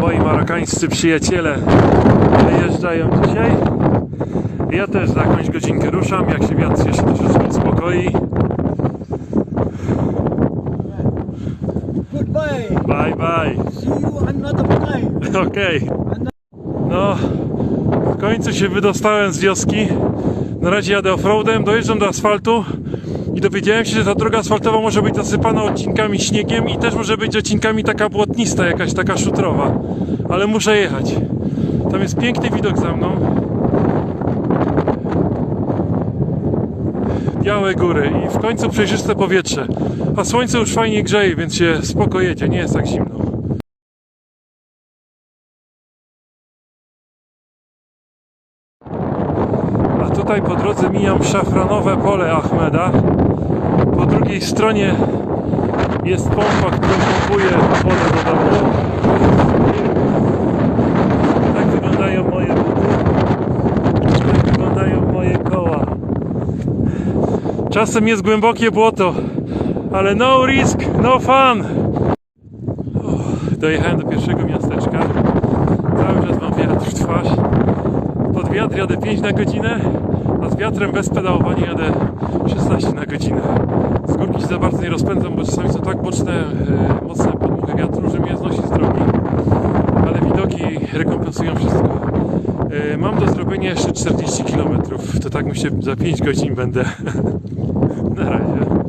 moi marokańscy przyjaciele wyjeżdżają dzisiaj. Ja też za jakąś godzinkę ruszam, jak się wiatr się troszeczkę uspokoi. Goodbye. Bye bye. See you another time. Okej. No, w końcu się wydostałem z wioski. Na razie jadę offroadem, dojeżdżam do asfaltu i dowiedziałem się, że ta droga asfaltowa może być zasypana odcinkami śniegiem i też może być odcinkami taka błotnista, jakaś taka szutrowa. Ale muszę jechać. Tam jest piękny widok za mną. Białe góry i w końcu przejrzyste powietrze. A słońce już fajnie grzeje, więc się spoko jedzie, nie jest tak zimno. Tutaj po drodze mijam szafranowe pole Ahmeda. Po drugiej stronie jest pompa, która pompuje wodę do domu. Tak wyglądają moje buty. Tak wyglądają moje koła. Czasem jest głębokie błoto, ale no risk, no fun. Dojechałem do pierwszego miasteczka. Cały czas mam wiatr w twarz. Pod wiatr jadę 5 na godzinę, z wiatrem bez pedałowania jadę 16 na godzinę. Z górki się za bardzo nie rozpędzam, bo czasami są tak boczne, e, mocne podmuchy wiatru, że mnie znosi z drogi. Ale widoki rekompensują wszystko. E, mam do zrobienia jeszcze 40 km. To tak myślę, za 5 godzin będę. na razie.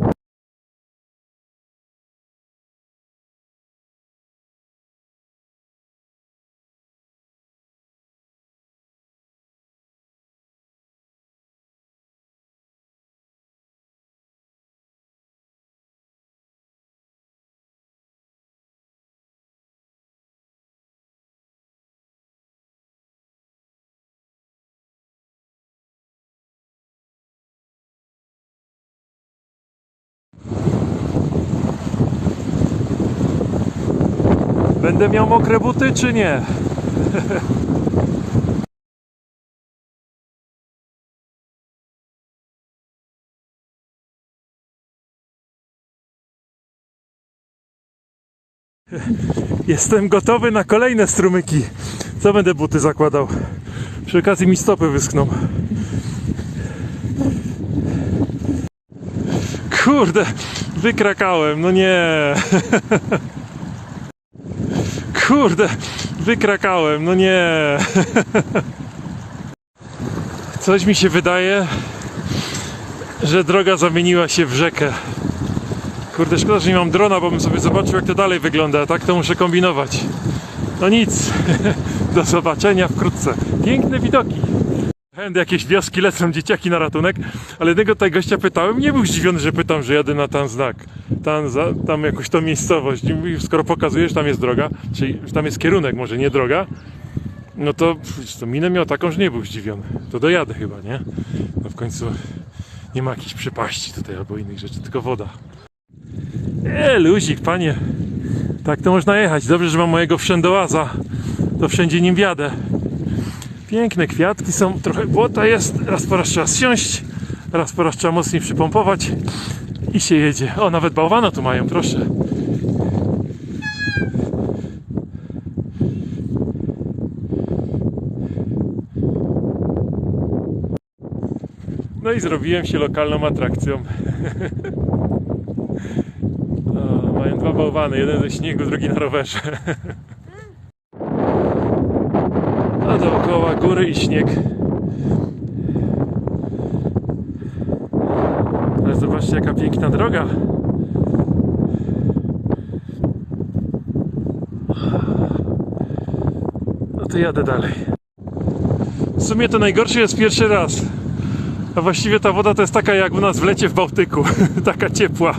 Będę miał mokre buty, czy nie? Jestem gotowy na kolejne strumyki. Co będę buty zakładał? Przy okazji mi stopy wyschną. Kurde, wykrakałem, no nie. Kurde, wykrakałem, no nie. Coś mi się wydaje, że droga zamieniła się w rzekę. Kurde, szkoda, że nie mam drona, bo bym sobie zobaczył, jak to dalej wygląda. Tak to muszę kombinować. No nic, do zobaczenia wkrótce. Piękne widoki. Chędy jakieś wioski lecą dzieciaki na ratunek, ale jednego tutaj gościa pytałem, nie był zdziwiony, że pytam, że jadę na ten znak. Tam, za, tam jakoś to miejscowość. I mówi, skoro pokazujesz, tam jest droga, czyli tam jest kierunek, może nie droga, no to, to minę miał taką, że nie był zdziwiony. To dojadę chyba, nie? No w końcu nie ma jakiejś przypaści tutaj albo innych rzeczy, tylko woda. E, luzik, panie. Tak to można jechać. Dobrze, że mam mojego wszędołaza. To wszędzie nim wjadę. Piękne kwiatki są, trochę błota jest. Raz po raz trzeba zsiąść, raz po raz trzeba mocniej przypompować i się jedzie. O, nawet bałwana tu mają, proszę. No i zrobiłem się lokalną atrakcją. O, mają dwa bałwany, jeden ze śniegu, drugi na rowerze. Dookoła góry i śnieg. Ale zobaczcie jaka piękna droga. No to jadę dalej. W sumie to najgorsze jest pierwszy raz. A właściwie ta woda to jest taka jak u nas w lecie w Bałtyku. taka ciepła.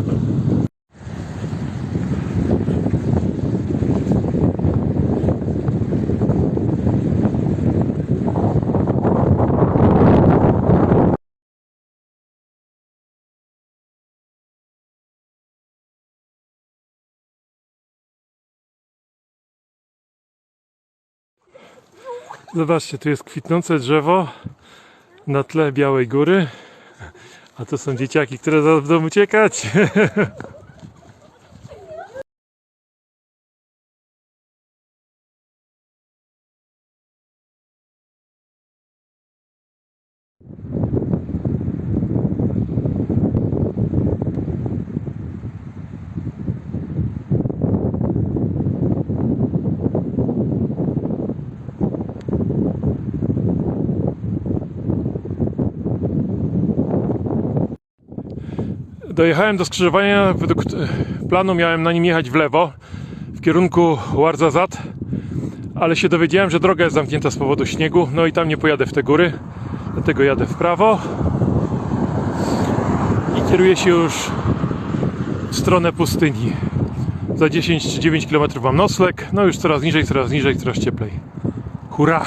Zobaczcie, tu jest kwitnące drzewo na tle Białej Góry. A to są dzieciaki, które zaraz będą uciekać. Dojechałem do skrzyżowania, według e, planu miałem na nim jechać w lewo, w kierunku Łarzazat, ale się dowiedziałem, że droga jest zamknięta z powodu śniegu, no i tam nie pojadę w te góry, dlatego jadę w prawo i kieruję się już w stronę pustyni. Za 10 czy 9 km mam nocleg, no już coraz niżej, coraz niżej, coraz cieplej. Hurra!